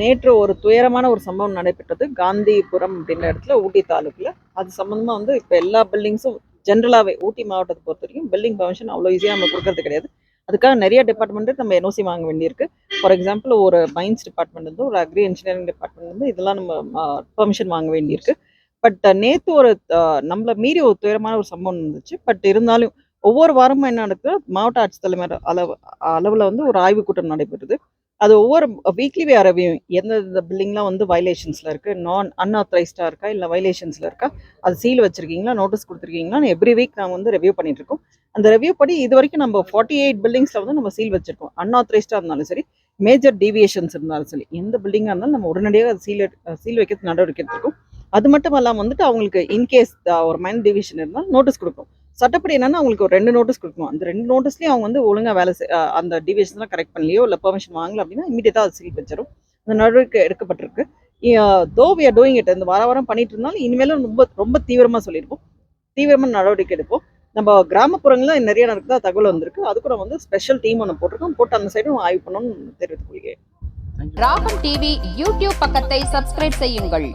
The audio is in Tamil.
நேற்று ஒரு துயரமான ஒரு சம்பவம் நடைபெற்றது. காந்திபுரம் அப்படின்ற இடத்துல ஊட்டி தாலுக்கில். அது சம்மந்தமாக வந்து இப்போ எல்லா பில்டிங்ஸும் ஜென்ரலாகவே ஊட்டி மாவட்டத்தை பொறுத்த வரைக்கும் பில்டிங் பர்மிஷன் அவ்வளோ ஈஸியாக நம்ம கொடுக்கறது கிடையாது. அதுக்காக நிறைய டிபார்ட்மெண்ட் நம்ம என்ஓசி வாங்க வேண்டியிருக்கு. ஃபார் எக்ஸாம்பிள் ஒரு மைன்ஸ் டிபார்ட்மெண்ட் வந்து ஒரு அக்ரி இன்ஜினியரிங் டிபார்ட்மெண்ட் வந்து இதெல்லாம் நம்ம பெர்மிஷன் வாங்க வேண்டியிருக்கு. பட் நேற்று ஒரு நம்மளை மீறி ஒரு துயரமான ஒரு சம்பவம் இருந்துச்சு பட் இருந்தாலும் ஒவ்வொரு வாரமும் என்ன நடக்குது? மாவட்ட ஆட்சித்தலைவர் அளவு அளவில் வந்து ஒரு ஆய்வுக் கூட்டம் நடைபெறுது. அது ஒவ்வொரு வீக்லி வே அரவியும் எந்தெந்த பில்லிங்லாம் வந்து வயலேஷன்ஸில் இருக்குது நான் அன்ஆத்தரைஸ்டாக இருக்கா? இல்லை வயலேஷன்ஸில் இருக்கா? அது சீல் வச்சுருக்கீங்களா? நோட்டீஸ் கொடுத்துருக்கீங்களா எவ்ரி வீக் நாங்கள் வந்து ரிவ்யூ பண்ணிகிட்ருக்கோம் அந்த ரிவ்யூ படி இது வரைக்கும் நம்ம ஃபார்ட்டி எயிட் பில்டிங்ஸில் வந்து நம்ம சீல் வச்சுருக்கோம். அன்ஆத்தரைஸ்டாக இருந்தாலும் சரி மேஜர் டீவியேஷன்ஸ் இருந்தாலும் சரி எந்த பில்டிங்காக இருந்தாலும் நம்ம உடனடியாக அது சீல் சீல் வைக்கிறது நடவடிக்கை எடுத்துருக்கோம். அது மட்டும் இல்லாமல் வந்துட்டு அவங்களுக்கு இன்கேஸ் ஒரு மைண்ட் டிவிஷன் இருந்தால் நோட்டீஸ் கொடுக்கும் சட்டப்படி என்னன்னா அவங்களுக்கு ஒரு ரெண்டு நோட்டீஸ் கொடுக்கணும். அந்த ரெண்டு நோட்டீஸ்லேயும் அவங்க வந்து ஒழுங்காக வேலை செய்- அந்த டிவிஷன்லாம் கரெக்ட் பண்ணலையோ இல்லை பெர்மிஷன் வாங்கல அப்படின்னா இமீடியட்டாக அது சீல் வச்சிடும் அந்த நடவடிக்கை எடுக்கப்பட்டிருக்கு. Though we are doing it இந்த வார வாரம் பண்ணிட்டு இருந்தாலும் இனிமேலும் ரொம்ப ரொம்ப தீவிரமாக சொல்லியிருப்போம். தீவிரமாக நடவடிக்கை எடுப்போம். நம்ம கிராமப்புறங்களில் நிறைய நடக்குதா தகவல் வந்திருக்கு. அது கூட வந்து ஸ்பெஷல் டீம் ஒன்று போட்டிருக்கோம். போட்டு அந்த சைடும் ஆய்வு பண்ணணும்னு தெரிவித்துக் கொள்கிறேன். ராகம் டிவி யூடியூப் பக்கத்தை சப்ஸ்கிரைப் செய்யுங்கள்.